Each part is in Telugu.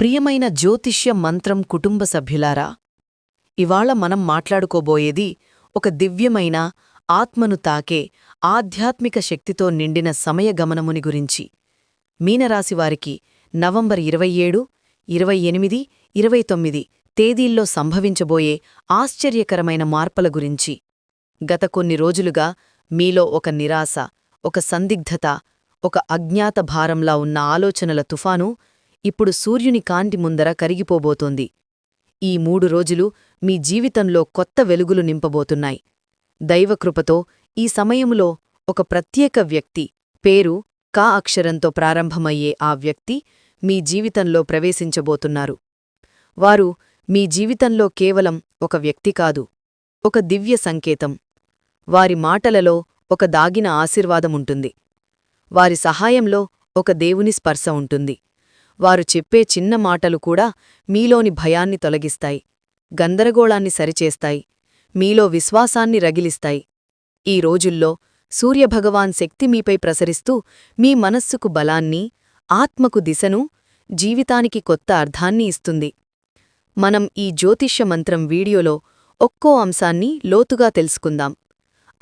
ప్రియమైన జ్యోతిష్య మంత్రం కుటుంబ సభ్యులారా ఇవాళ మనం మాట్లాడుకోబోయేది ఒక దివ్యమైన ఆత్మను తాకే ఆధ్యాత్మిక శక్తితో నిండిన సమయగమనముని గురించి. మీనరాశివారికి నవంబర్ ఇరవై ఏడు ఇరవై ఎనిమిది ఇరవై తొమ్మిది తేదీల్లో సంభవించబోయే ఆశ్చర్యకరమైన మార్పుల గురించి. గత కొన్ని రోజులుగా మీలో ఒక నిరాశ ఒక సందిగ్ధత ఒక అజ్ఞాత భారంలా ఉన్న ఆలోచనల తుఫాను ఇప్పుడు సూర్యుని కాంతి ముందర కరిగిపోబోతోంది. ఈ మూడు రోజులు మీ జీవితంలో కొత్త వెలుగులు నింపబోతున్నాయి. దైవకృపతో ఈ సమయములో ఒక ప్రత్యేక వ్యక్తి పేరు కా అక్షరంతో ప్రారంభమయ్యే ఆ వ్యక్తి మీ జీవితంలో ప్రవేశించబోతున్నారు. వారు మీ జీవితంలో కేవలం ఒక వ్యక్తి కాదు ఒక దివ్య సంకేతం. వారి మాటలలో ఒక దాగిన ఆశీర్వాదముంటుంది. వారి సహాయంలో ఒక దేవుని స్పర్శ ఉంటుంది. వారు చెప్పే చిన్న మాటలు కూడా మీలోని భయాన్ని తొలగిస్తాయి గందరగోళాన్ని సరిచేస్తాయి మీలో విశ్వాసాన్ని రగిలిస్తాయి. ఈ రోజుల్లో సూర్యభగవాన్ శక్తి మీపై ప్రసరిస్తూ మీ మనస్సుకు బలాన్ని ఆత్మకు దిశను జీవితానికి కొత్త అర్థాన్ని ఇస్తుంది. మనం ఈ జ్యోతిష్య మంత్రం వీడియోలో ఒక్కో అంశాన్ని లోతుగా తెలుసుకుందాం.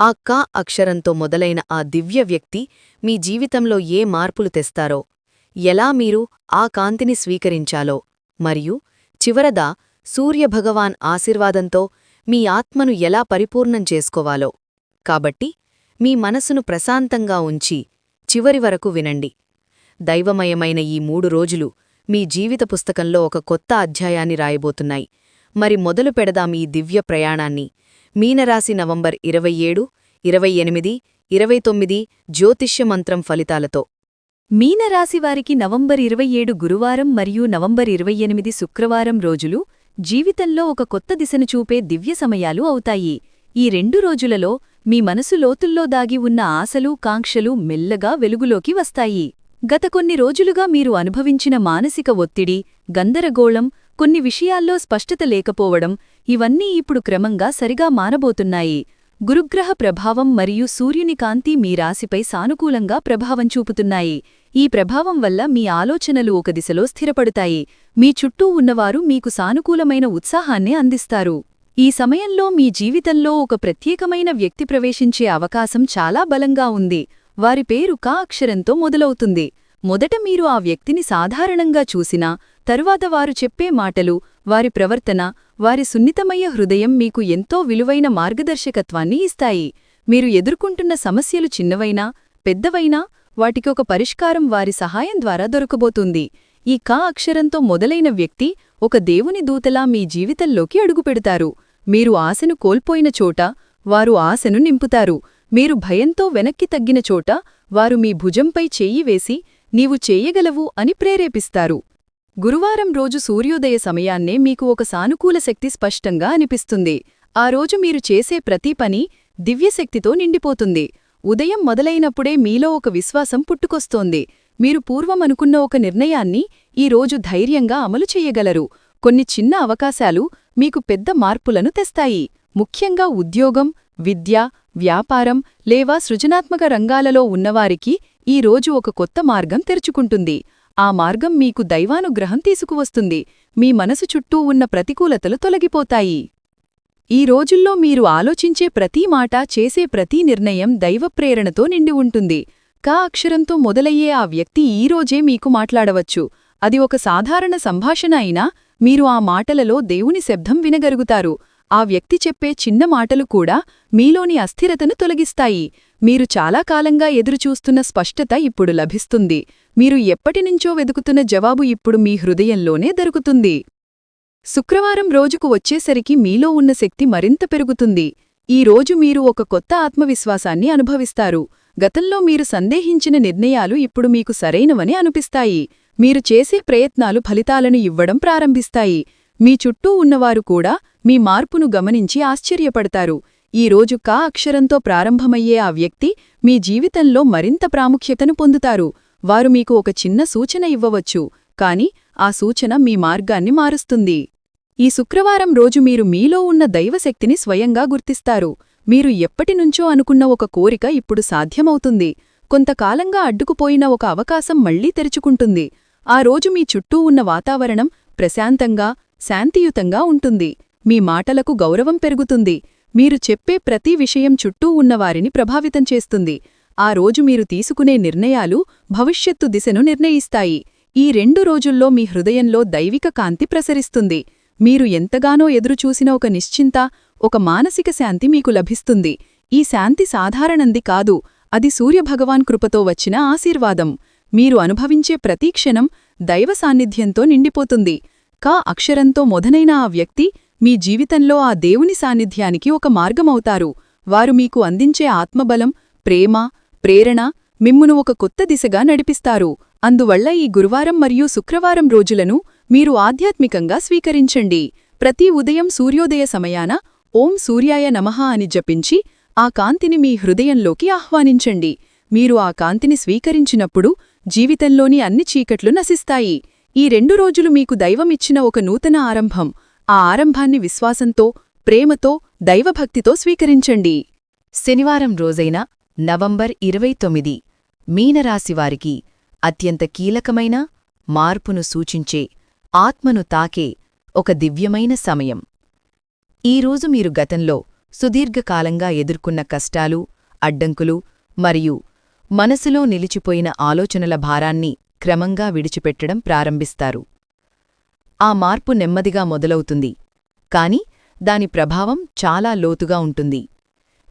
ఆ కా అక్షరంతో మొదలైన ఆ దివ్య వ్యక్తి మీ జీవితంలో ఏ మార్పులు తెస్తారో ఎలా మీరు ఆ కాంతిని స్వీకరించాలో? మరియు చివరదా సూర్యభగవాన్ ఆశీర్వాదంతో మీ ఆత్మను ఎలా పరిపూర్ణం చేసుకోవాలో? కాబట్టి మీ మనసును ప్రశాంతంగా ఉంచి చివరి వరకు వినండి. దైవమయమైన ఈ మూడు రోజులు మీ జీవిత పుస్తకంలో ఒక కొత్త అధ్యాయాన్ని రాయబోతున్నాయి. మరి మొదలు పెడదాం ఈ దివ్య ప్రయాణాన్ని. మీనరాశి నవంబర్ ఇరవై ఏడు ఇరవై ఎనిమిది ఇరవై తొమ్మిది జ్యోతిష్య మంత్రం ఫలితాలతో. మీనరాశివారికి నవంబర్ ఇరవై ఏడు గురువారం మరియు నవంబర్ ఇరవై ఎనిమిది శుక్రవారం రోజులు జీవితంలో ఒక కొత్త దిశను చూపే దివ్య సమయాలు అవుతాయి. ఈ రెండు రోజులలో మీ మనసు లోతుల్లో దాగి ఉన్న ఆశలు కాంక్షలు మెల్లగా వెలుగులోకి వస్తాయి. గత కొన్ని రోజులుగా మీరు అనుభవించిన మానసిక ఒత్తిడి గందరగోళం కొన్ని విషయాల్లో స్పష్టత లేకపోవడం ఇవన్నీ ఇప్పుడు క్రమంగా సరిగా మారబోతున్నాయి. గురుగ్రహ ప్రభావం మరియు సూర్యుని కాంతి మీ రాశిపై సానుకూలంగా ప్రభావం చూపుతున్నాయి. ఈ ప్రభావం వల్ల మీ ఆలోచనలు ఒక దిశలో స్థిరపడతాయి. మీ చుట్టూ ఉన్నవారు మీకు సానుకూలమైన ఉత్సాహాన్ని అందిస్తారు. ఈ సమయంలో మీ జీవితంలో ఒక ప్రత్యేకమైన వ్యక్తి ప్రవేశించే అవకాశం చాలా బలంగా ఉంది. వారి పేరు కా అక్షరంతో మొదలవుతుంది. మొదట మీరు ఆ వ్యక్తిని సాధారణంగా చూసినా తరువాత వారు చెప్పే మాటలు వారి ప్రవర్తన వారి సున్నితమయ్య హృదయం మీకు ఎంతో విలువైన మార్గదర్శకత్వాన్ని ఇస్తాయి. మీరు ఎదుర్కొంటున్న సమస్యలు చిన్నవైనా పెద్దవైనా వాటికొక పరిష్కారం వారి సహాయం ద్వారా దొరకబోతుంది. ఈ కా అక్షరంతో మొదలైన వ్యక్తి ఒక దేవుని దూతలా మీ జీవితంలోకి అడుగుపెడతారు. మీరు ఆశను కోల్పోయిన చోట వారు ఆశను నింపుతారు. మీరు భయంతో వెనక్కి తగ్గిన చోట వారు మీ భుజంపై చెయ్యి వేసి నీవు చేయగలవు అని ప్రేరేపిస్తారు. గురువారం రోజు సూర్యోదయ సమయాన్నే మీకు ఒక సానుకూల శక్తి స్పష్టంగా అనిపిస్తుంది. ఆ రోజు మీరు చేసే ప్రతి పని దివ్యశక్తితో నిండిపోతుంది. ఉదయం మొదలైనప్పుడే మీలో ఒక విశ్వాసం పుట్టుకొస్తోంది. మీరు పూర్వమనుకున్న ఒక నిర్ణయాన్ని ఈ రోజు ధైర్యంగా అమలు చేయగలరు. కొన్ని చిన్న అవకాశాలు మీకు పెద్ద మార్పులను తెస్తాయి. ముఖ్యంగా ఉద్యోగం విద్య వ్యాపారం లేవా సృజనాత్మక రంగాలలో ఉన్నవారికి ఈ రోజు ఒక కొత్త మార్గం తెరుచుకుంటుంది. ఆ మార్గం మీకు దైవానుగ్రహం తీసుకువస్తుంది. మీ మనసు చుట్టూ ఉన్న ప్రతికూలతలు తొలగిపోతాయి. ఈ రోజుల్లో మీరు ఆలోచించే ప్రతి మాట చేసే ప్రతి నిర్ణయం దైవప్రేరణతో నిండి ఉంటుంది. కా అక్షరంతో మొదలయ్యే ఆ వ్యక్తి ఈరోజే మీకు మాట్లాడవచ్చు. అది ఒక సాధారణ సంభాషణ అయినా మీరు ఆ మాటలలో దేవుని శబ్దం వినగలుగుతారు. ఆ వ్యక్తి చెప్పే చిన్న మాటలు కూడా మీలోని అస్థిరతను తొలగిస్తాయి. మీరు చాలా కాలంగా ఎదురుచూస్తున్న స్పష్టత ఇప్పుడు లభిస్తుంది. మీరు ఎప్పటినుంచో వెదుకుతున్న జవాబు ఇప్పుడు మీ హృదయంలోనే దొరుకుతుంది. శుక్రవారం రోజుకు వచ్చేసరికి మీలో ఉన్న శక్తి మరింత పెరుగుతుంది. ఈ రోజు మీరు ఒక కొత్త ఆత్మవిశ్వాసాన్ని అనుభవిస్తారు. గతంలో మీరు సందేహించిన నిర్ణయాలు ఇప్పుడు మీకు సరైనవని అనిపిస్తాయి. మీరు చేసే ప్రయత్నాలు ఫలితాలను ఇవ్వడం ప్రారంభిస్తాయి. మీ చుట్టూ ఉన్నవారు కూడా మీ మార్పును గమనించి ఆశ్చర్యపడతారు. ఈ రోజు కా అక్షరంతో ప్రారంభమయ్యే ఆ వ్యక్తి మీ జీవితంలో మరింత ప్రాముఖ్యతను పొందుతారు. వారు మీకు ఒక చిన్న సూచన ఇవ్వవచ్చు. కాని ఆ సూచన మీ మార్గాన్ని మారుస్తుంది. ఈ శుక్రవారం రోజు మీరు మీలో ఉన్న దైవశక్తిని స్వయంగా గుర్తిస్తారు. మీరు ఎప్పటినుంచో అనుకున్న ఒక కోరిక ఇప్పుడు సాధ్యమవుతుంది. కొంతకాలంగా అడ్డుకుపోయిన ఒక అవకాశం మళ్ళీ తెరుచుకుంటుంది. ఆ రోజు మీ చుట్టూ ఉన్న వాతావరణం ప్రశాంతంగా శాంతియుతంగా ఉంటుంది. మీ మాటలకు గౌరవం పెరుగుతుంది. మీరు చెప్పే ప్రతి విషయం చుట్టూ ఉన్నవారిని ప్రభావితం చేస్తుంది. ఆ రోజు మీరు తీసుకునే నిర్ణయాలు భవిష్యత్తు దిశను నిర్ణయిస్తాయి. ఈ రెండు రోజుల్లో మీ హృదయంలో దైవిక కాంతి ప్రసరిస్తుంది. మీరు ఎంతగానో ఎదురుచూసిన ఒక నిశ్చింత ఒక మానసిక శాంతి మీకు లభిస్తుంది. ఈ శాంతి సాధారణంది కాదు అది సూర్యభగవాన్ కృపతో వచ్చిన ఆశీర్వాదం. మీరు అనుభవించే ప్రతి క్షణం దైవ సాన్నిధ్యంతో నిండిపోతుంది. కా అక్షరంతో మొదనైన ఆ వ్యక్తి మీ జీవితంలో ఆ దేవుని సాన్నిధ్యానికి ఒక మార్గమవుతారు. వారు మీకు అందించే ఆత్మబలం ప్రేమ ప్రేరణ మిమ్మును ఒక కొత్త దిశగా నడిపిస్తారు. అందువల్ల ఈ గురువారం మరియు శుక్రవారం రోజులను మీరు ఆధ్యాత్మికంగా స్వీకరించండి. ప్రతి ఉదయం సూర్యోదయ సమయాన ఓం సూర్యాయ నమః అని జపించి ఆ కాంతిని మీ హృదయంలోకి ఆహ్వానించండి. మీరు ఆ కాంతిని స్వీకరించినప్పుడు జీవితంలోని అన్ని చీకట్లు నశిస్తాయి. ఈ రెండు రోజులు మీకు దైవమిచ్చిన ఒక నూతన ఆరంభం. ఆ ఆరంభాన్ని విశ్వాసంతో ప్రేమతో దైవభక్తితో స్వీకరించండి. శనివారం రోజైన నవంబర్ ఇరవై తొమ్మిది మీనరాశివారికి అత్యంత కీలకమైన మార్పును సూచించే ఆత్మను తాకే ఒక దివ్యమైన సమయం. ఈరోజు మీరు గతంలో సుదీర్ఘకాలంగా ఎదుర్కొన్న కష్టాలు అడ్డంకులు మరియు మనసులో నిలిచిపోయిన ఆలోచనల భారాన్ని క్రమంగా విడిచిపెట్టడం ప్రారంభిస్తారు. ఆ మార్పు నెమ్మదిగా మొదలవుతుంది. కాని దాని ప్రభావం చాలా లోతుగా ఉంటుంది.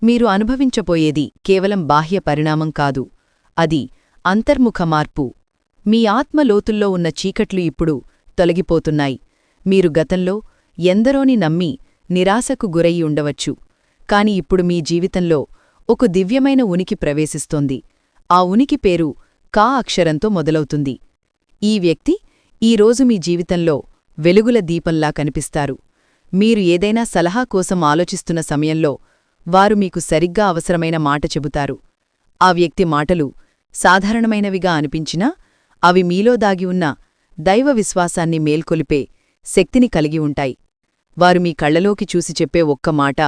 మీరు అనుభవించబోయేది కేవలం బాహ్య పరిణామం కాదు. అది అంతర్ముఖ మార్పు. మీ ఆత్మ లోతుల్లో ఉన్న చీకట్లు ఇప్పుడు తొలగిపోతున్నాయి. మీరు గతంలో ఎందరోని నమ్మి నిరాశకు గురయి ఉండవచ్చు. కాని ఇప్పుడు మీ జీవితంలో ఒక దివ్యమైన ఉనికి ప్రవేశిస్తోంది. ఆ ఉనికి పేరు కా అక్షరంతో మొదలవుతుంది. ఈ వ్యక్తి ఈరోజు మీ జీవితంలో వెలుగుల దీపంలా కనిపిస్తారు. మీరు ఏదైనా సలహా కోసం ఆలోచిస్తున్న సమయంలో వారు మీకు సరిగ్గా అవసరమైన మాట చెబుతారు. ఆ వ్యక్తి మాటలు సాధారణమైనవిగా అనిపించినా అవి మీలో దాగి ఉన్న దైవ విశ్వాసాన్ని మేల్కొలిపే శక్తిని కలిగి ఉంటాయి. వారు మీ కళ్ళలోకి చూసి చెప్పే ఒక్క మాట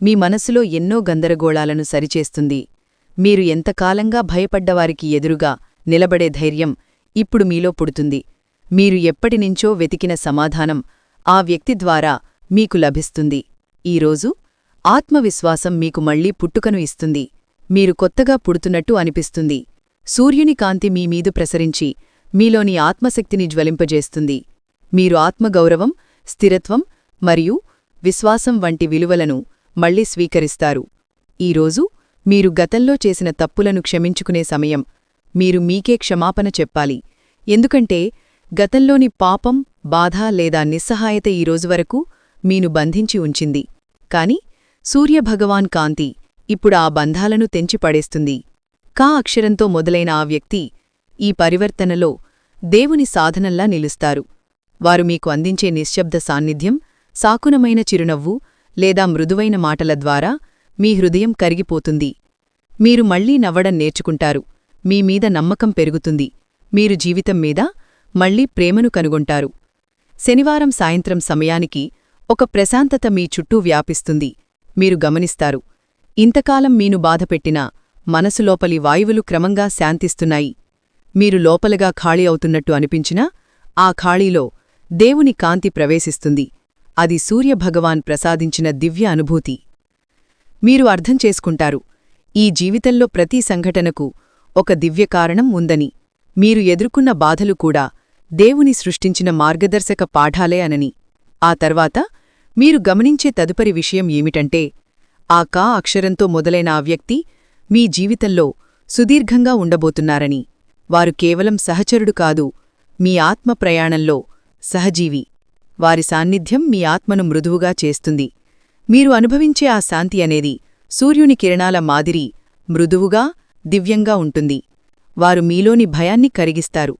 మీ మనసులో ఎన్నో గందరగోళాలను సరిచేస్తుంది. మీరు ఎంతకాలంగా భయపడ్డవారికి ఎదురుగా నిలబడే ధైర్యం ఇప్పుడు మీలో పుడుతుంది. మీరు ఎప్పటినుంచో వెతికిన సమాధానం ఆ వ్యక్తి ద్వారా మీకు లభిస్తుంది. ఈరోజు ఆత్మవిశ్వాసం మీకు మళ్ళీ పుట్టుకను ఇస్తుంది. మీరు కొత్తగా పుడుతున్నట్టు అనిపిస్తుంది. సూర్యుని కాంతి మీ మీదు ప్రసరించి మీలోని ఆత్మశక్తిని జ్వలింపజేస్తుంది. మీరు ఆత్మగౌరవం స్థిరత్వం మరియు విశ్వాసం వంటి విలువలను మళ్ళీ స్వీకరిస్తారు. ఈరోజు మీరు గతంలో చేసిన తప్పులను క్షమించుకునే సమయం. మీరు మీకే క్షమాపణ చెప్పాలి. ఎందుకంటే గతంలోని పాపం బాధ లేదా నిస్సహాయత ఈరోజు వరకు మీను బంధించి ఉంచింది. కాని సూర్యభగవాన్ కాంతి ఇప్పుడు ఆ బంధాలను తెంచిపడేస్తుంది కా అక్షరంతో మొదలైన ఆ వ్యక్తి ఈ పరివర్తనలో దేవుని సాధనల్లా నిలుస్తారు. వారు మీకు అందించే నిశ్శబ్ద సాన్నిధ్యం సాకునమైన చిరునవ్వు లేదా మృదువైన మాటల ద్వారా మీ హృదయం కరిగిపోతుంది. మీరు మళ్ళీ నవ్వడం నేర్చుకుంటారు. మీ మీద నమ్మకం పెరుగుతుంది. మీరు జీవితం మీద మళ్ళీ ప్రేమను కనుగొంటారు. శనివారం సాయంత్రం సమయానికి ఒక ప్రశాంతత మీ చుట్టూ వ్యాపిస్తుంది. మీరు గమనిస్తారు. ఇంతకాలం మీను బాధపెట్టినా మనసులోపలి వాయువులు క్రమంగా శాంతిస్తున్నాయి. మీరు లోపలగా ఖాళీ అవుతున్నట్టు అనిపించినా ఆ ఖాళీలో దేవుని కాంతి ప్రవేశిస్తుంది. అది సూర్యభగవాన్ ప్రసాదించిన దివ్య అనుభూతి. మీరు అర్థం చేసుకుంటారు. ఈ జీవితంలో ప్రతి సంఘటనకు ఒక దివ్య కారణం ఉందని. మీరు ఎదుర్కొన్న బాధలు కూడా దేవుని సృష్టించిన మార్గదర్శక పాఠాలే అనని. ఆ తర్వాత మీరు గమనించే తదుపరి విషయం ఏమిటంటే ఆ కా అక్షరంతో మొదలైన ఆ వ్యక్తి మీ జీవితంలో సుదీర్ఘంగా ఉండబోతున్నారని. వారు కేవలం సహచరుడు కాదు మీ ఆత్మ ప్రయాణంలో సహజీవి. వారి సాన్నిధ్యం మీ ఆత్మను మృదువుగా చేస్తుంది. మీరు అనుభవించే ఆ శాంతి అనేది సూర్యుని కిరణాల మాదిరి మృదువుగా దివ్యంగా ఉంటుంది. వారు మీలోని భయాన్ని కరిగిస్తారు.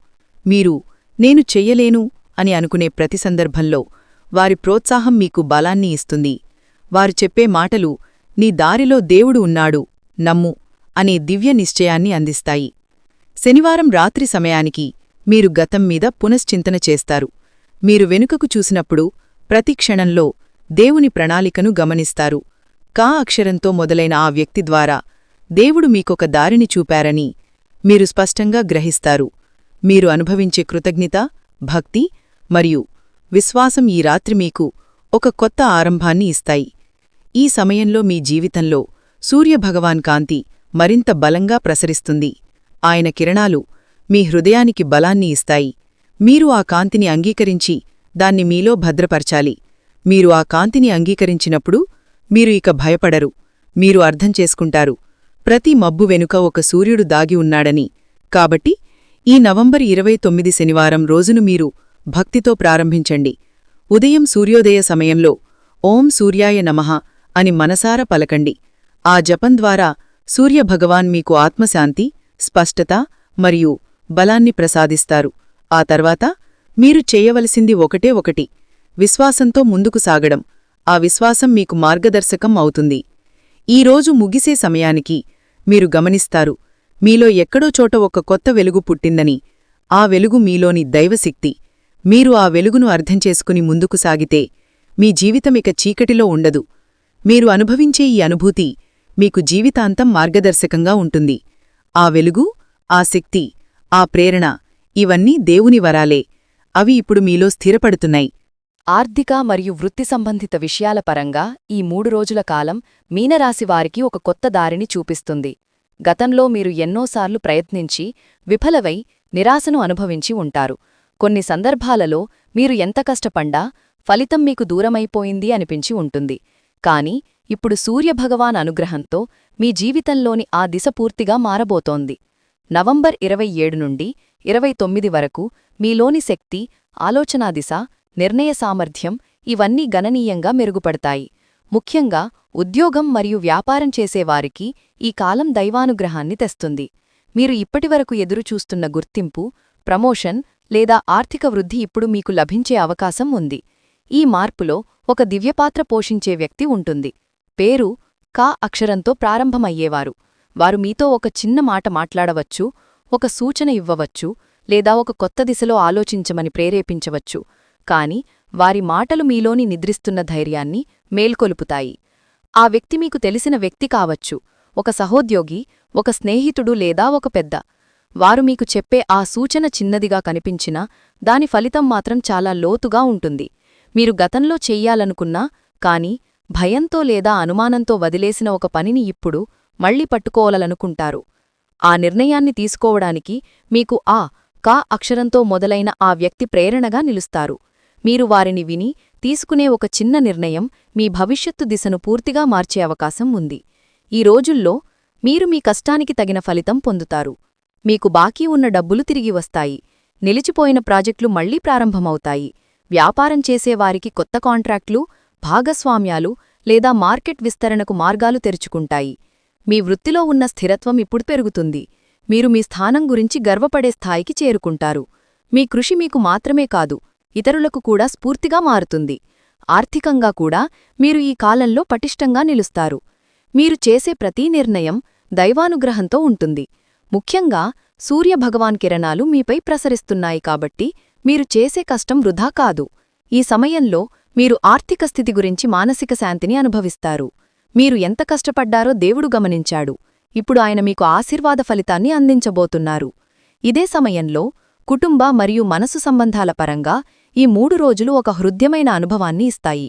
మీరు నేను చెయ్యలేను అని అనుకునే ప్రతి సందర్భంలో వారి ప్రోత్సాహం మీకు బలాన్ని ఇస్తుంది. వారు చెప్పే మాటలు నీ దారిలో దేవుడు ఉన్నాడు నమ్ము అనే దివ్య నిశ్చయాన్ని అందిస్తాయి. శనివారం రాత్రి సమయానికి మీరు గతం మీద పునశ్చింతన చేస్తారు. మీరు వెనుకకు చూసినప్పుడు ప్రతి క్షణంలో దేవుని ప్రణాళికను గమనిస్తారు. కా అక్షరంతో మొదలైన ఆ వ్యక్తి ద్వారా దేవుడు మీకొక దారిని చూపారని మీరు స్పష్టంగా గ్రహిస్తారు. మీరు అనుభవించే కృతజ్ఞత భక్తి మరియు విశ్వాసం ఈ రాత్రి మీకు ఒక కొత్త ఆరంభాన్ని ఇస్తాయి. ఈ సమయంలో మీ జీవితంలో సూర్యభగవాన్ కాంతి మరింత బలంగా ప్రసరిస్తుంది. ఆయన కిరణాలు మీ హృదయానికి బలాన్ని ఇస్తాయి. మీరు ఆ కాంతిని అంగీకరించి దాన్ని మీలో భద్రపరచాలి. మీరు ఆ కాంతిని అంగీకరించినప్పుడు మీరు ఇక భయపడరు. మీరు అర్థం చేసుకుంటారు. ప్రతి మబ్బు వెనుక ఒక సూర్యుడు దాగి ఉన్నాడని. కాబట్టి ఈ నవంబర్ ఇరవై తొమ్మిది శనివారం రోజును మీరు భక్తితో ప్రారంభించండి. ఉదయం సూర్యోదయ సమయంలో ఓం సూర్యాయ నమః అని మనసార పలకండి. ఆ జపం ద్వారా సూర్యభగవాన్ మీకు ఆత్మశాంతి స్పష్టత మరియు బలాన్ని ప్రసాదిస్తారు. ఆ తర్వాత మీరు చేయవలసింది ఒకటే ఒకటి విశ్వాసంతో ముందుకు సాగడం. ఆ విశ్వాసం మీకు మార్గదర్శకం అవుతుంది. ఈ రోజు ముగిసే సమయానికి మీరు గమనిస్తారు మీలో ఎక్కడో చోట ఒక కొత్త వెలుగు పుట్టిందని ఆ వెలుగు మీలోని దైవశక్తి. మీరు ఆ వెలుగును అర్థం చేసుకుని ముందుకు సాగితే మీ జీవితమిక చీకటిలో ఉండదు. మీరు అనుభవించే ఈ అనుభూతి మీకు జీవితాంతం మార్గదర్శకంగా ఉంటుంది. ఆ వెలుగు ఆ శక్తి ఆ ప్రేరణ ఇవన్నీ దేవుని వరాలే. అవి ఇప్పుడు మీలో స్థిరపడుతున్నాయి. ఆర్థిక మరియు వృత్తి సంబంధిత విషయాల పరంగా ఈ మూడు రోజుల కాలం మీనరాశివారికి ఒక కొత్త దారిని చూపిస్తుంది. గతంలో మీరు ఎన్నోసార్లు ప్రయత్నించి విఫలవై నిరాశను అనుభవించి ఉంటారు. కొన్ని సందర్భాలలో మీరు ఎంత కష్టపండా ఫలితం మీకు దూరమైపోయింది అనిపించి ఉంటుంది. కాని ఇప్పుడు సూర్యభగవాన్ అనుగ్రహంతో మీ జీవితంలోని ఆ దిశ పూర్తిగా మారబోతోంది. నవంబర్ ఇరవై ఏడు నుండి ఇరవై తొమ్మిది వరకు మీలోని శక్తి ఆలోచనా దిశ నిర్ణయ సామర్థ్యం ఇవన్నీ గణనీయంగా మెరుగుపడతాయి. ముఖ్యంగా ఉద్యోగం మరియు వ్యాపారం చేసేవారికి ఈ కాలం దైవానుగ్రహాన్ని తెస్తుంది. మీరు ఇప్పటివరకు ఎదురుచూస్తున్న గుర్తింపు ప్రమోషన్ లేదా ఆర్థిక వృద్ధి ఇప్పుడు మీకు లభించే అవకాశం ఉంది. ఈ మార్పులో ఒక దివ్యపాత్ర పోషించే వ్యక్తి ఉంటుంది. పేరు కా అక్షరంతో ప్రారంభమయ్యేవారు. వారు మీతో ఒక చిన్న మాట మాట్లాడవచ్చు ఒక సూచన ఇవ్వవచ్చు లేదా ఒక కొత్త దిశలో ఆలోచించమని ప్రేరేపించవచ్చు. కాని వారి మాటలు మీలోని నిద్రిస్తున్న ధైర్యాన్ని మేల్కొలుపుతాయి. ఆ వ్యక్తి మీకు తెలిసిన వ్యక్తి కావచ్చు. ఒక సహోద్యోగి ఒక స్నేహితుడు లేదా ఒక పెద్ద. వారు మీకు చెప్పే ఆ సూచన చిన్నదిగా కనిపించినా దాని ఫలితం మాత్రం చాలా లోతుగా ఉంటుంది. మీరు గతంలో చెయ్యాలనుకున్నా కాని భయంతో లేదా అనుమానంతో వదిలేసిన ఒక పనిని ఇప్పుడు మళ్ళీ పట్టుకోవాలనుకుంటారు. ఆ నిర్ణయాన్ని తీసుకోవడానికి మీకు ఆ కా అక్షరంతో మొదలైన ఆ వ్యక్తి ప్రేరణగా నిలుస్తారు. మీరు వారిని విని తీసుకునే ఒక చిన్న నిర్ణయం మీ భవిష్యత్తు దిశను పూర్తిగా మార్చే అవకాశం ఉంది. ఈ రోజుల్లో మీరు మీ కష్టానికి తగిన ఫలితం పొందుతారు. మీకు బాకీ ఉన్న డబ్బులు తిరిగి వస్తాయి. నిలిచిపోయిన ప్రాజెక్టులు మళ్ళీ ప్రారంభమవుతాయి. వ్యాపారం చేసేవారికి కొత్త కాంట్రాక్ట్లు భాగస్వామ్యాలు లేదా మార్కెట్ విస్తరణకు మార్గాలు తెరుచుకుంటాయి. మీ వృత్తిలో ఉన్న స్థిరత్వం ఇప్పుడు పెరుగుతుంది. మీరు మీ స్థానం గురించి గర్వపడే స్థాయికి చేరుకుంటారు. మీ కృషి మీకు మాత్రమే కాదు. ఇతరులకు కూడా స్ఫూర్తిగా మారుతుంది. ఆర్థికంగా కూడా మీరు ఈ కాలంలో పటిష్టంగా నిలుస్తారు. మీరు చేసే ప్రతి నిర్ణయం దైవానుగ్రహంతో ఉంటుంది. ముఖ్యంగా సూర్యభగవాన్ కిరణాలు మీపై ప్రసరిస్తున్నాయి కాబట్టి మీరు చేసే కష్టం వృధా కాదు. ఈ సమయంలో మీరు ఆర్థిక స్థితి గురించి మానసిక శాంతిని అనుభవిస్తారు. మీరు ఎంత కష్టపడ్డారో దేవుడు గమనించాడు. ఇప్పుడు ఆయన మీకు ఆశీర్వాద ఫలితాన్ని అందించబోతున్నారు. ఇదే సమయంలో కుటుంబ మరియు మనసు సంబంధాల పరంగా ఈ మూడు రోజులు ఒక హృద్యమైన అనుభవాన్ని ఇస్తాయి.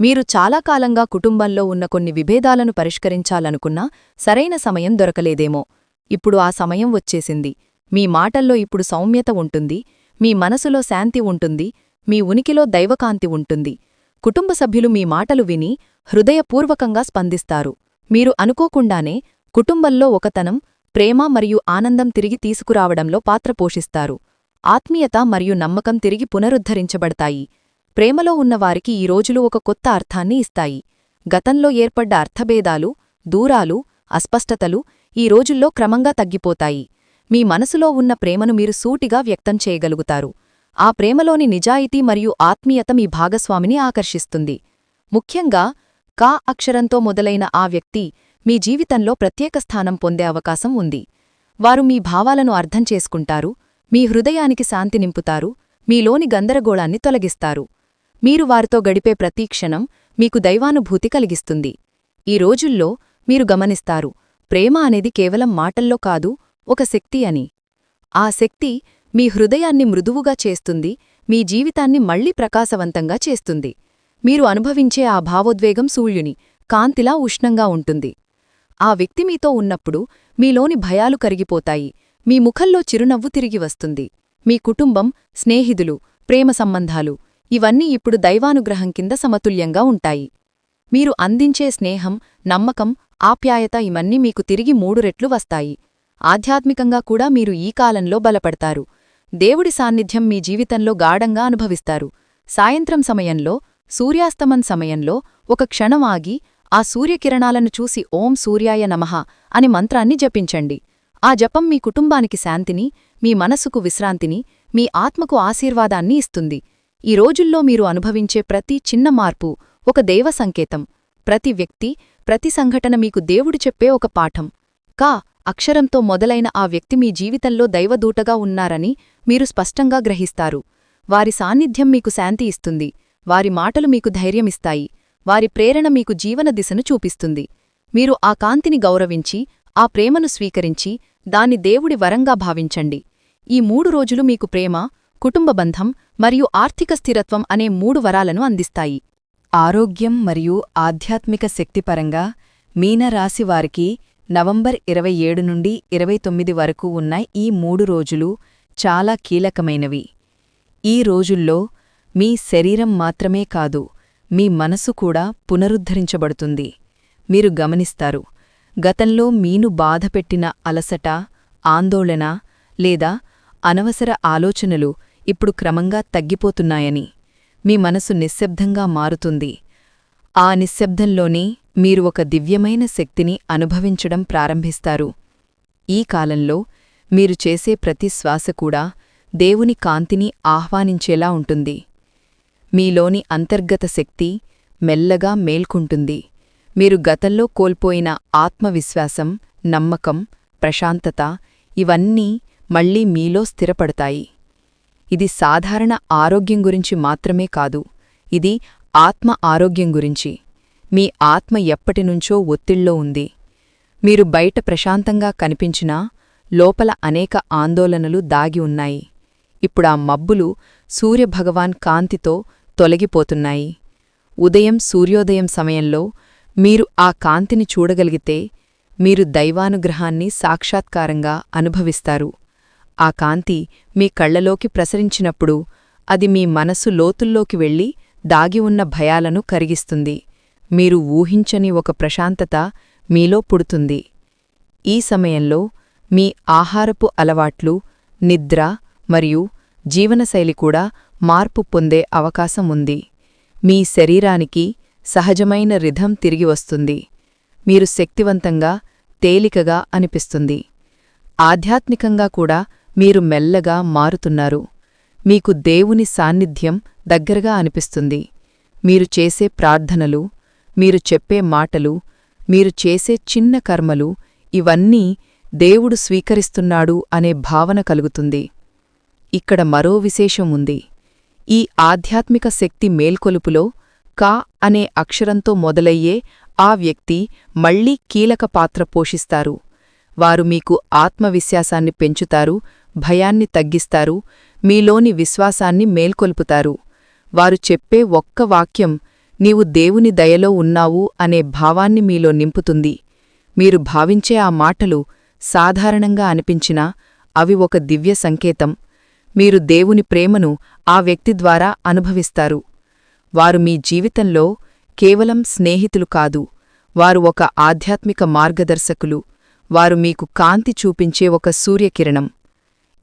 మీరు చాలా కాలంగా కుటుంబంలో ఉన్న కొన్ని విభేదాలను పరిష్కరించాలనుకున్నా సరైన సమయం దొరకలేదేమో. ఇప్పుడు ఆ సమయం వచ్చేసింది. మీ మాటల్లో ఇప్పుడు సౌమ్యత ఉంటుంది. మీ మనసులో శాంతి ఉంటుంది. మీ ఉనికిలో దైవకాంతి ఉంటుంది. కుటుంబ సభ్యులు మీ మాటలు విని హృదయపూర్వకంగా స్పందిస్తారు. మీరు అనుకోకుండానే కుటుంబంలో ఒకతనం ప్రేమ మరియు ఆనందం తిరిగి తీసుకురావడంలో పాత్ర పోషిస్తారు. ఆత్మీయత మరియు నమ్మకం తిరిగి పునరుద్ధరించబడతాయి. ప్రేమలో ఉన్నవారికి ఈ రోజులు ఒక కొత్త అర్థాన్ని ఇస్తాయి. గతంలో ఏర్పడ్డ అర్థభేదాలు దూరాలు అస్పష్టతలు ఈ రోజుల్లో క్రమంగా తగ్గిపోతాయి. మీ మనసులో ఉన్న ప్రేమను మీరు సూటిగా వ్యక్తం చేయగలుగుతారు. ఆ ప్రేమలోని నిజాయితీ మరియు ఆత్మీయత మీ భాగస్వామిని ఆకర్షిస్తుంది. ముఖ్యంగా కా అక్షరంతో మొదలైన ఆ వ్యక్తి మీ జీవితంలో ప్రత్యేక స్థానం పొందే అవకాశం ఉంది. వారు మీ భావాలను అర్థం చేసుకుంటారు మీ హృదయానికి శాంతి నింపుతారు మీలోని గందరగోళాన్ని తొలగిస్తారు. మీరు వారితో గడిపే ప్రతీ క్షణం మీకు దైవానుభూతి కలిగిస్తుంది. ఈ రోజుల్లో మీరు గమనిస్తారు ప్రేమ అనేది కేవలం మాటల్లో కాదు ఒక శక్తి అని. ఆ శక్తి మీ హృదయాన్ని మృదువుగా చేస్తుంది మీ జీవితాన్ని మళ్ళీ ప్రకాశవంతంగా చేస్తుంది. మీరు అనుభవించే ఆ భావోద్వేగం సూర్యుని కాంతిలా ఉష్ణంగా ఉంటుంది. ఆ వ్యక్తి మీతో ఉన్నప్పుడు మీలోని భయాలు కరిగిపోతాయి మీ ముఖంలో చిరునవ్వు తిరిగి వస్తుంది. మీ కుటుంబం స్నేహితులు ప్రేమ సంబంధాలు ఇవన్నీ ఇప్పుడు దైవానుగ్రహం కింద సమతుల్యంగా ఉంటాయి. మీరు అందించే స్నేహం నమ్మకం ఆప్యాయత ఇవన్నీ మీకు తిరిగి మూడు రెట్లు వస్తాయి. ఆధ్యాత్మికంగా కూడా మీరు ఈ కాలంలో బలపడతారు. దేవుడి సాన్నిధ్యం మీ జీవితంలో గాఢంగా అనుభవిస్తారు. సాయంత్రం సమయంలో సూర్యాస్తమన్ సమయంలో ఒక క్షణం ఆగి ఆ సూర్యకిరణాలను చూసి ఓం సూర్యాయ నమః అని మంత్రాన్ని జపించండి. ఆ జపం మీ కుటుంబానికి శాంతిని మీ మనసుకు విశ్రాంతిని మీ ఆత్మకు ఆశీర్వాదాన్ని ఇస్తుంది. ఈ రోజుల్లో మీరు అనుభవించే ప్రతి చిన్న మార్పు ఒక దైవ సంకేతం. ప్రతి వ్యక్తి ప్రతి సంఘటన మీకు దేవుడు చెప్పే ఒక పాఠం. కా అక్షరంతో మొదలైన ఆ వ్యక్తి మీ జీవితంలో దైవదూటగా ఉన్నారని మీరు స్పష్టంగా గ్రహిస్తారు. వారి సాన్నిధ్యం మీకు శాంతి ఇస్తుంది. వారి మాటలు మీకు ధైర్యమిస్తాయి. వారి ప్రేరణ మీకు జీవన దిశను చూపిస్తుంది. మీరు ఆ కాంతిని గౌరవించి ఆ ప్రేమను స్వీకరించి దాన్ని దేవుడి వరంగా భావించండి. ఈ మూడు రోజులు మీకు ప్రేమ కుటుంబ బంధం మరియు ఆర్థిక స్థిరత్వం అనే మూడు వరాలను అందిస్తాయి. ఆరోగ్యం మరియు ఆధ్యాత్మిక శక్తిపరంగా మీనరాశివారికి నవంబర్ ఇరవై ఏడు నుండి ఇరవై తొమ్మిది వరకు ఉన్న ఈ మూడు రోజులు చాలా కీలకమైనవి. ఈ రోజుల్లో మీ శరీరం మాత్రమే కాదు మీ మనసు కూడా పునరుద్ధరించబడుతుంది. మీరు గమనిస్తారు గతంలో మీను బాధపెట్టిన అలసట ఆందోళన లేదా అనవసర ఆలోచనలు ఇప్పుడు క్రమంగా తగ్గిపోతున్నాయని మీ మనసు నిశ్శబ్దంగా మారుతుంది. ఆ నిశ్శబ్దంలోనే మీరు ఒక దివ్యమైన శక్తిని అనుభవించడం ప్రారంభిస్తారు. ఈ కాలంలో మీరు చేసే ప్రతి శ్వాస కూడా దేవుని కాంతిని ఆహ్వానించేలా ఉంటుంది. మీలోని అంతర్గత శక్తి మెల్లగా మేల్కుంటుంది. మీరు గతంలో కోల్పోయిన ఆత్మవిశ్వాసం నమ్మకం ప్రశాంతత ఇవన్నీ మళ్ళీ మీలో స్థిరపడతాయి. ఇది సాధారణ ఆరోగ్యం గురించి మాత్రమే కాదు ఇది ఆత్మ ఆరోగ్యం గురించి. మీ ఆత్మ ఎప్పటినుంచో ఒత్తిళ్ళో ఉంది. మీరు బయట ప్రశాంతంగా కనిపించినా లోపల అనేక ఆందోళనలు దాగి ఉన్నాయి. ఇప్పుడా మబ్బులు సూర్యభగవాన్ కాంతితో తొలగిపోతున్నాయి. ఉదయం సూర్యోదయం సమయంలో మీరు ఆ కాంతిని చూడగలిగితే మీరు దైవానుగ్రహాన్ని సాక్షాత్కారంగా అనుభవిస్తారు. ఆ కాంతి మీ కళ్ళలోకి ప్రసరించినప్పుడు అది మీ మనసు లోతుల్లోకి వెళ్ళి దాగి ఉన్న భయాలను కరిగిస్తుంది. మీరు ఊహించని ఒక ప్రశాంతత మీలో పుడుతుంది. ఈ సమయంలో మీ ఆహారపు అలవాట్లు నిద్ర మరియు జీవనశైలి కూడా మార్పు పొందే అవకాశం ఉంది. మీ శరీరానికి సహజమైన రిధం తిరిగి వస్తుంది. మీరు శక్తివంతంగా తేలికగా అనిపిస్తుంది. ఆధ్యాత్మికంగా కూడా మీరు మెల్లగా మారుతున్నారు. మీకు దేవుని సాన్నిధ్యం దగ్గరగా అనిపిస్తుంది. మీరు చేసే ప్రార్థనలు మీరు చెప్పే మాటలు మీరు చేసే చిన్న కర్మలు ఇవన్నీ దేవుడు స్వీకరిస్తున్నాడు అనే భావన కలుగుతుంది. ఇక్కడ మరో విశేషం ఉంది. ఈ ఆధ్యాత్మిక శక్తి మేల్కొలుపులో కా అనే అక్షరంతో మొదలయ్యే ఆ వ్యక్తి మళ్ళీ కీలక పాత్ర పోషిస్తారు. వారు మీకు ఆత్మవిశ్వాసాన్ని పెంచుతారు భయాన్ని తగ్గిస్తారు మీలోని విశ్వాసాన్ని మేల్కొల్పుతారు. వారు చెప్పే ఒక్క వాక్యం నీవు దేవుని దయలో ఉన్నావు అనే భావాన్ని మీలో నింపుతుంది. మీరు భావించే ఆ మాటలు సాధారణంగా అనిపించినా అవి ఒక దివ్య సంకేతం. మీరు దేవుని ప్రేమను ఆ వ్యక్తి ద్వారా అనుభవిస్తారు. వారు మీ జీవితంలో కేవలం స్నేహితులు కాదు వారు ఒక ఆధ్యాత్మిక మార్గదర్శకులు వారు మీకు కాంతి చూపించే ఒక సూర్యకిరణం.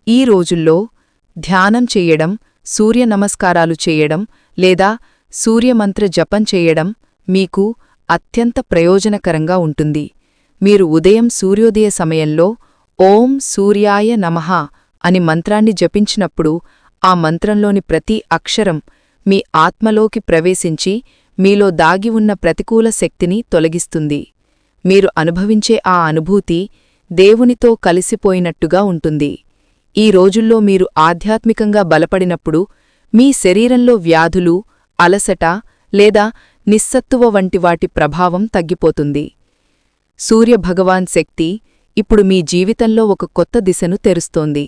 ఈ రోజుల్లో ధ్యానం చెయ్యడం సూర్య నమస్కారాలు చేయడం లేదా సూర్యమంత్ర జపం చేయడం మీకు అత్యంత ప్రయోజనకరంగా ఉంటుంది. మీరు ఉదయం సూర్యోదయ సమయంలో ఓం సూర్యాయ నమః అని మంత్రాన్ని జపించినప్పుడు ఆ మంత్రంలోని ప్రతి అక్షరం మీ ఆత్మలోకి ప్రవేశించి మీలో దాగి ఉన్న ప్రతికూల శక్తిని తొలగిస్తుంది. మీరు అనుభవించే ఆ అనుభూతి దేవునితో కలిసిపోయినట్టుగా ఉంటుంది. ఈ రోజుల్లో మీరు ఆధ్యాత్మికంగా బలపడినప్పుడు మీ శరీరంలో వ్యాధులు అలసట లేదా నిస్సత్తువ వంటి వాటి ప్రభావం తగ్గిపోతుంది. సూర్యభగవాన్ శక్తి ఇప్పుడు మీ జీవితంలో ఒక కొత్త దిశను తెరుస్తోంది.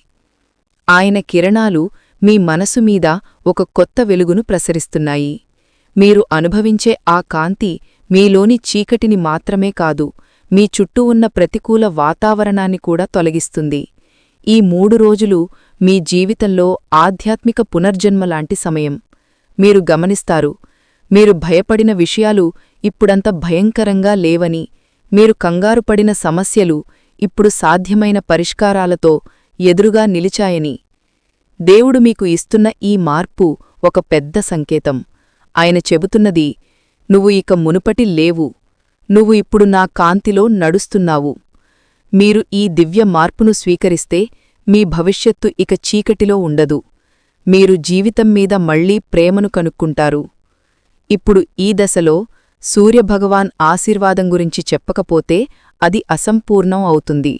ఆయన కిరణాలు మీ మనసు మీద ఒక కొత్త వెలుగును ప్రసరిస్తున్నాయి. మీరు అనుభవించే ఆ కాంతి మీలోని చీకటిని మాత్రమే కాదు మీ చుట్టూ ఉన్న ప్రతికూల వాతావరణాన్ని కూడా తొలగిస్తుంది. ఈ మూడు రోజులు మీ జీవితంలో ఆధ్యాత్మిక పునర్జన్మలాంటి సమయం. మీరు గమనిస్తారు మీరు భయపడిన విషయాలు ఇప్పుడంత భయంకరంగా లేవని మీరు కంగారుపడిన సమస్యలు ఇప్పుడు సాధ్యమైన పరిష్కారాలతో ఎదురుగా నిలిచాయని దేవుడు మీకు ఇస్తున్న ఈ మార్పు ఒక పెద్ద సంకేతం. ఆయన చెబుతున్నది నువ్వు ఇక మునుపటి లేవు. నువ్వు ఇప్పుడు నా కాంతిలో నడుస్తున్నావు. మీరు ఈ దివ్య మార్పును స్వీకరిస్తే మీ భవిష్యత్తు ఇక చీకటిలో ఉండదు. మీరు జీవితం మీద మళ్ళీ ప్రేమను కనుక్కుంటారు. ఇప్పుడు ఈ దశలో సూర్యభగవాన్ ఆశీర్వాదం గురించి చెప్పకపోతే అది అసంపూర్ణం అవుతుంది.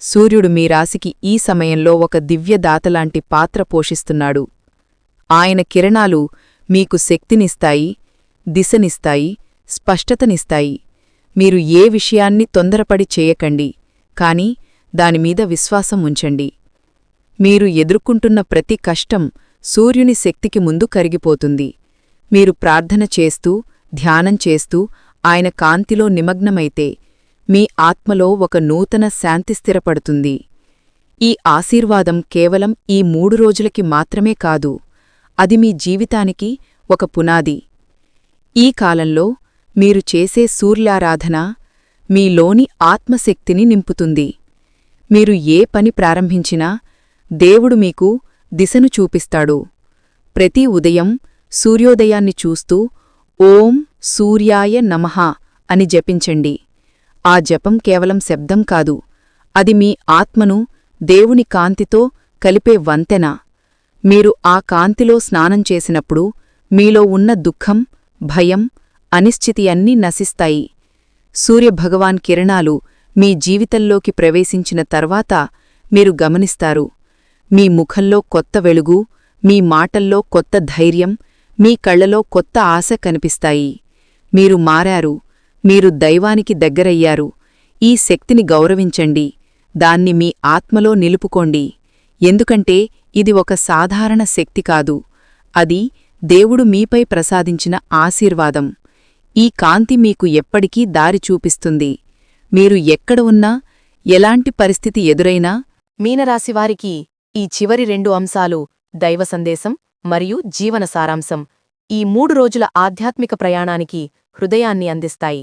సూర్యుడు మీ రాశికి ఈ సమయంలో ఒక దివ్యదాతలాంటి పాత్ర పోషిస్తున్నాడు. ఆయన కిరణాలు మీకు శక్తినిస్తాయి దిశనిస్తాయి స్పష్టతనిస్తాయి. మీరు ఏ విషయాన్ని తొందరపడి చేయకండి కాని దానిమీద విశ్వాసం ఉంచండి. మీరు ఎదుర్కొంటున్న ప్రతి కష్టం సూర్యుని శక్తికి ముందు కరిగిపోతుంది. మీరు ప్రార్థన చేస్తూ ధ్యానం చేస్తూ ఆయన కాంతిలో నిమగ్నమైతే మీ ఆత్మలో ఒక నూతన శాంతి స్థిరపడుతుంది. ఈ ఆశీర్వాదం కేవలం ఈ మూడు రోజులకి మాత్రమే కాదు అది మీ జీవితానికి ఒక పునాది. ఈ కాలంలో మీరు చేసే సూర్యారాధన మీలోని ఆత్మశక్తిని నింపుతుంది. మీరు ఏ పని ప్రారంభించినా దేవుడు మీకు దిశను చూపిస్తాడు. ప్రతి ఉదయం సూర్యోదయాన్ని చూస్తూ ఓం సూర్యాయ నమః అని జపించండి. ఆ జపం కేవలం శబ్దం కాదు. అది మీ ఆత్మను దేవుని కాంతితో కలిపే వంతెన. మీరు ఆ కాంతిలో స్నానం చేసినప్పుడు మీలో ఉన్న దుఃఖం భయం అనిశ్చితి అన్నీ నశిస్తాయి. సూర్యభగవాన్ కిరణాలు మీ జీవితంలోకి ప్రవేశించిన తర్వాత మీరు గమనిస్తారు. మీ ముఖంలో కొత్త వెలుగు మీ మాటల్లో కొత్త ధైర్యం మీ కళ్ళలో కొత్త ఆశ కనిపిస్తాయి. మీరు మారారు. మీరు దైవానికి దగ్గరయ్యారు. ఈ శక్తిని గౌరవించండి. దాన్ని మీ ఆత్మలో నిలుపుకోండి. ఎందుకంటే ఇది ఒక సాధారణ శక్తి కాదు. అది దేవుడు మీపై ప్రసాదించిన ఆశీర్వాదం. ఈ కాంతి మీకు ఎప్పటికీ దారి చూపిస్తుంది. మీరు ఎక్కడ ఉన్నా ఎలాంటి పరిస్థితి ఎదురైనా మీనరాశివారికి ఈ చివరి రెండు అంశాలు దైవ సందేశం మరియు జీవన సారాంశం ఈ మూడు రోజుల ఆధ్యాత్మిక ప్రయాణానికి హృదయాన్ని అందిస్తాయి.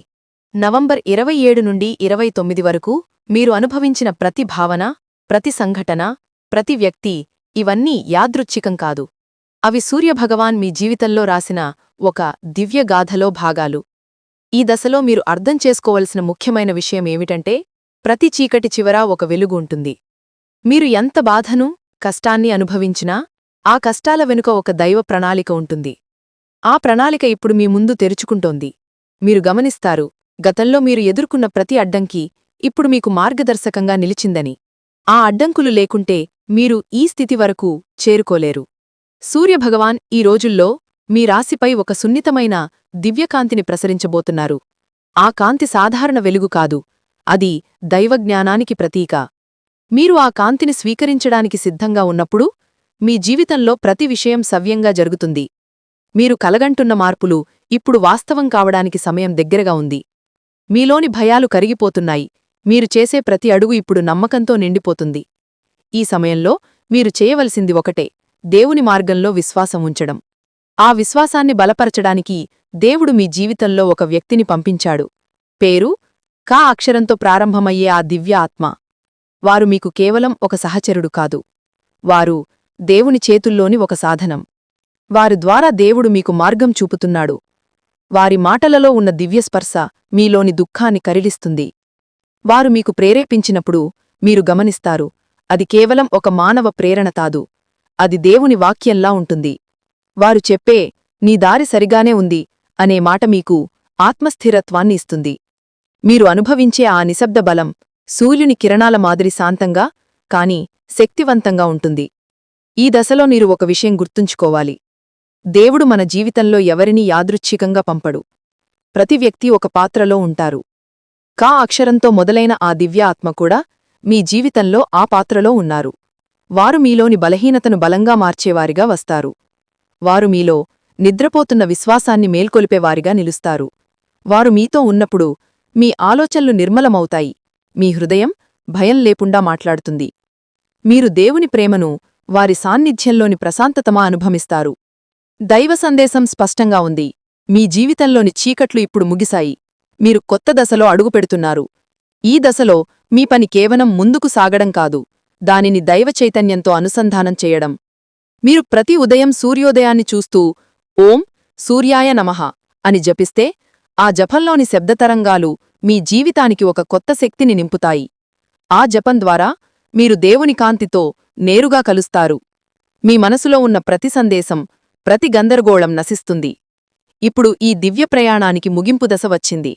నవంబర్ ఇరవై ఏడు నుండి ఇరవై తొమ్మిది వరకు మీరు అనుభవించిన ప్రతి భావన ప్రతి సంఘటన ప్రతి వ్యక్తి ఇవన్నీ యాదృచ్ఛికం కాదు. అవి సూర్యభగవాన్ మీ జీవితంలో రాసిన ఒక దివ్యగాథలో భాగాలు. ఈ దశలో మీరు అర్థం చేసుకోవలసిన ముఖ్యమైన విషయం ఏమిటంటే ప్రతి చీకటి చివరా ఒక వెలుగు ఉంటుంది. మీరు ఎంత బాధను కష్టాన్ని అనుభవించినా ఆ కష్టాల వెనుక ఒక దైవ ప్రణాళిక ఉంటుంది. ఆ ప్రణాళిక ఇప్పుడు మీ ముందు తెరుచుకుంటోంది. మీరు గమనిస్తారు గతంలో మీరు ఎదుర్కొన్న ప్రతి అడ్డంకి ఇప్పుడు మీకు మార్గదర్శకంగా నిలిచిందని. ఆ అడ్డంకులు లేకుంటే మీరు ఈ స్థితి వరకు చేరుకోలేరు. సూర్యభగవాన్ ఈ రోజుల్లో మీ రాశిపై ఒక సున్నితమైన దివ్యకాంతిని ప్రసరించబోతున్నారు. ఆ కాంతి సాధారణ వెలుగు కాదు. అది దైవజ్ఞానానికి ప్రతీక. మీరు ఆ కాంతిని స్వీకరించడానికి సిద్ధంగా ఉన్నప్పుడు మీ జీవితంలో ప్రతి విషయం సవ్యంగా జరుగుతుంది. మీరు కలగంటున్న మార్పులు ఇప్పుడు వాస్తవం కావడానికి సమయం దగ్గరగా ఉంది. మీలోని భయాలు కరిగిపోతున్నాయి. మీరు చేసే ప్రతి అడుగు ఇప్పుడు నమ్మకంతో నిండిపోతుంది. ఈ సమయంలో మీరు చేయవలసింది ఒకటే దేవుని మార్గంలో విశ్వాసం ఉంచడం. ఆ విశ్వాసాన్ని బలపరచడానికి దేవుడు మీ జీవితంలో ఒక వ్యక్తిని పంపించాడు. పేరు కా అక్షరంతో ప్రారంభమయ్యే ఆ దివ్య ఆత్మ. వారు మీకు కేవలం ఒక సహచరుడు కాదు. వారు దేవుని చేతుల్లోని ఒక సాధనం. వారి ద్వారా దేవుడు మీకు మార్గం చూపుతున్నాడు. వారి మాటలలో ఉన్న దివ్యస్పర్శ మీలోని దుఃఖాన్ని కరిలిస్తుంది వారు మీకు ప్రేరేపించినప్పుడు మీరు గమనిస్తారు అది కేవలం ఒక మానవ ప్రేరణ తాదు అది దేవుని వాక్యంలా ఉంటుంది. వారు చెప్పే నీ దారి సరిగానే ఉంది అనే మాట మీకు ఆత్మస్థిరత్వాన్ని ఇస్తుంది. మీరు అనుభవించే ఆ నిశబ్ద బలం సూర్యుని కిరణాల మాదిరి శాంతంగా కాని శక్తివంతంగా ఉంటుంది. ఈ దశలో మీరు ఒక విషయం గుర్తుంచుకోవాలి. దేవుడు మన జీవితంలో ఎవరినీ యాదృచ్ఛికంగా పంపడు. ప్రతి వ్యక్తి ఒక పాత్రలో ఉంటారు. కా అక్షరంతో మొదలైన ఆ దివ్య ఆత్మ కూడా మీ జీవితంలో ఆ పాత్రలో ఉన్నారు. వారు మీలోని బలహీనతను బలంగా మార్చేవారిగా వస్తారు. వారు మీలో నిద్రపోతున్న విశ్వాసాన్ని మేల్కొలిపేవారిగా నిలుస్తారు. వారు మీతో ఉన్నప్పుడు మీ ఆలోచనలు నిర్మలమవుతాయి. మీ హృదయం భయం లేకుండా మాట్లాడుతుంది. మీరు దేవుని ప్రేమను వారి సాన్నిధ్యంలోని ప్రశాంతతమా అనుభవిస్తారు. దైవ సందేశం స్పష్టంగా ఉంది. మీ జీవితంలోని చీకట్లు ఇప్పుడు ముగిశాయి. మీరు కొత్త దశలో అడుగుపెడుతున్నారు ఈ దశలో మీ పని కేవలం ముందుకు సాగడం కాదు. దానిని దైవ చైతన్యంతో అనుసంధానం చేయడం. మీరు ప్రతి ఉదయం సూర్యోదయాన్ని చూస్తూ ఓం సూర్యాయ నమః అని జపిస్తే ఆ జపంలోని శబ్దతరంగాలు మీ జీవితానికి ఒక కొత్త శక్తిని నింపుతాయి. ఆ జపం ద్వారా మీరు దేవుని కాంతితో నేరుగా కలుస్తారు. మీ మనసులో ఉన్న ప్రతి సందేశం ప్రతి గందరగోళం నశిస్తుంది. ఇప్పుడు ఈ దివ్య ప్రయాణానికి ముగింపు దశ వచ్చింది.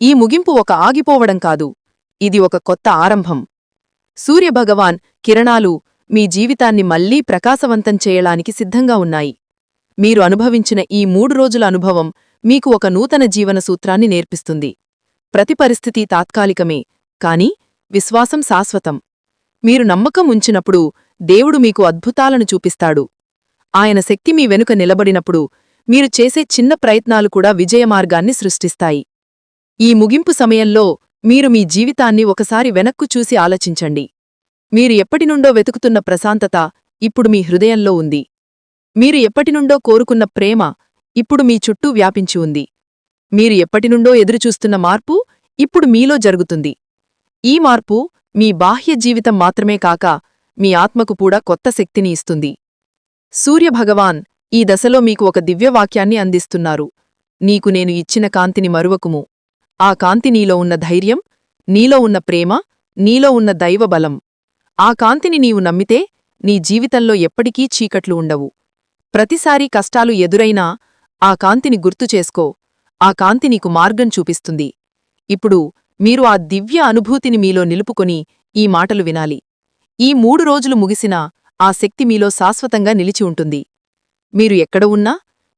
ఈ ముగింపు ఒక ఆగిపోవడం కాదు. ఇది ఒక కొత్త ఆరంభం. సూర్యభగవాన్ కిరణాలు మీ జీవితాన్ని మళ్ళీ ప్రకాశవంతం చేయడానికి సిద్ధంగా ఉన్నాయి. మీరు అనుభవించిన ఈ మూడు రోజుల అనుభవం మీకు ఒక నూతన జీవన సూత్రాన్ని నేర్పిస్తుంది. ప్రతి పరిస్థితి తాత్కాలికమే కాని విశ్వాసం శాశ్వతం. మీరు నమ్మకం ఉంచినప్పుడు దేవుడు మీకు అద్భుతాలను చూపిస్తాడు. ఆయన శక్తి మీ వెనుక నిలబడినప్పుడు మీరు చేసే చిన్న ప్రయత్నాలు కూడా విజయమార్గాన్ని సృష్టిస్తాయి. ఈ ముగింపు సమయంలో మీరు మీ జీవితాన్ని ఒకసారి వెనక్కు చూసి ఆలోచించండి. మీరు ఎప్పటినుండో వెతుకుతున్న ప్రశాంతత ఇప్పుడు మీ హృదయంలో ఉంది. మీరు ఎప్పటినుండో కోరుకున్న ప్రేమ ఇప్పుడు మీ చుట్టూ వ్యాపించి ఉంది. మీరు ఎప్పటినుండో ఎదురుచూస్తున్న మార్పు ఇప్పుడు మీలో జరుగుతుంది. ఈ మార్పు మీ బాహ్య జీవితం మాత్రమే కాక మీ ఆత్మకు కూడా కొత్త శక్తిని ఇస్తుంది. సూర్యభగవాన్ ఈ దశలో మీకు ఒక దివ్యవాక్యాన్ని అందిస్తున్నారు. నీకు నేను ఇచ్చిన కాంతిని మరువకుము. ఆ కాంతి నీలో ఉన్న ధైర్యం నీలో ఉన్న ప్రేమ నీలో ఉన్న దైవబలం. ఆ కాంతిని నీవు నమ్మితే నీ జీవితంలో ఎప్పటికీ చీకట్లు ఉండవు. ప్రతిసారీ కష్టాలు ఎదురైనా ఆ కాంతిని గుర్తుచేసుకో ఆ కాంతి నీకు మార్గం చూపిస్తుంది. ఇప్పుడు మీరు ఆ దివ్య అనుభూతిని మీలో నిలుపుకొని ఈ మాటలు వినాలి. ఈ మూడు రోజులు ముగిసినా ఆ శక్తి మీలో శాశ్వతంగా నిలిచి ఉంటుంది. మీరు ఎక్కడ ఉన్నా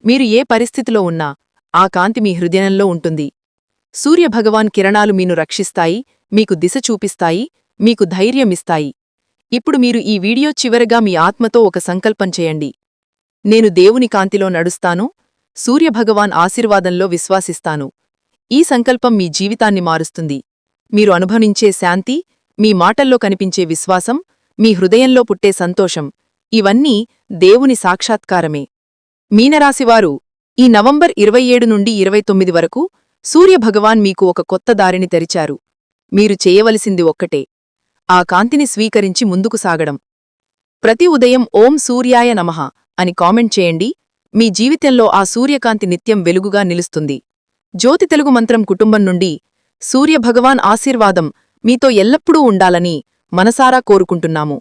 మీరు ఏ పరిస్థితిలో ఉన్నా ఆ కాంతి మీ హృదయంలో ఉంటుంది. సూర్యభగవాన్ కిరణాలు మీను రక్షిస్తాయి మీకు దిశ చూపిస్తాయి మీకు ధైర్యమిస్తాయి. ఇప్పుడు మీరు ఈ వీడియో చివరగా మీ ఆత్మతో ఒక సంకల్పం చేయండి. నేను దేవుని కాంతిలో నడుస్తాను సూర్యభగవాన్ ఆశీర్వాదంలో విశ్వాసిస్తాను. ఈ సంకల్పం మీ జీవితాన్ని మారుస్తుంది. మీరు అనుభవించే శాంతి మీ మాటల్లో కనిపించే విశ్వాసం మీ హృదయంలో పుట్టే సంతోషం. ఇవన్నీ దేవుని సాక్షాత్కారమే. మీనరాశివారు ఈ నవంబర్ ఇరవై ఏడు నుండి ఇరవై తొమ్మిది వరకు సూర్యభగవాన్ మీకు ఒక కొత్త దారిని తెరిచారు. మీరు చేయవలసింది ఒక్కటే. ఆ కాంతిని స్వీకరించి ముందుకు సాగడం. ప్రతి ఉదయం ఓం సూర్యాయ నమః అని కామెంట్ చేయండి. మీ జీవితంలో ఆ సూర్యకాంతి నిత్యం వెలుగుగా నిలుస్తుంది. జ్యోతి తెలుగు మంత్రం కుటుంబం నుండి సూర్యభగవాన్ ఆశీర్వాదం మీతో ఎల్లప్పుడూ ఉండాలని మనసారా కోరుకుంటున్నాము.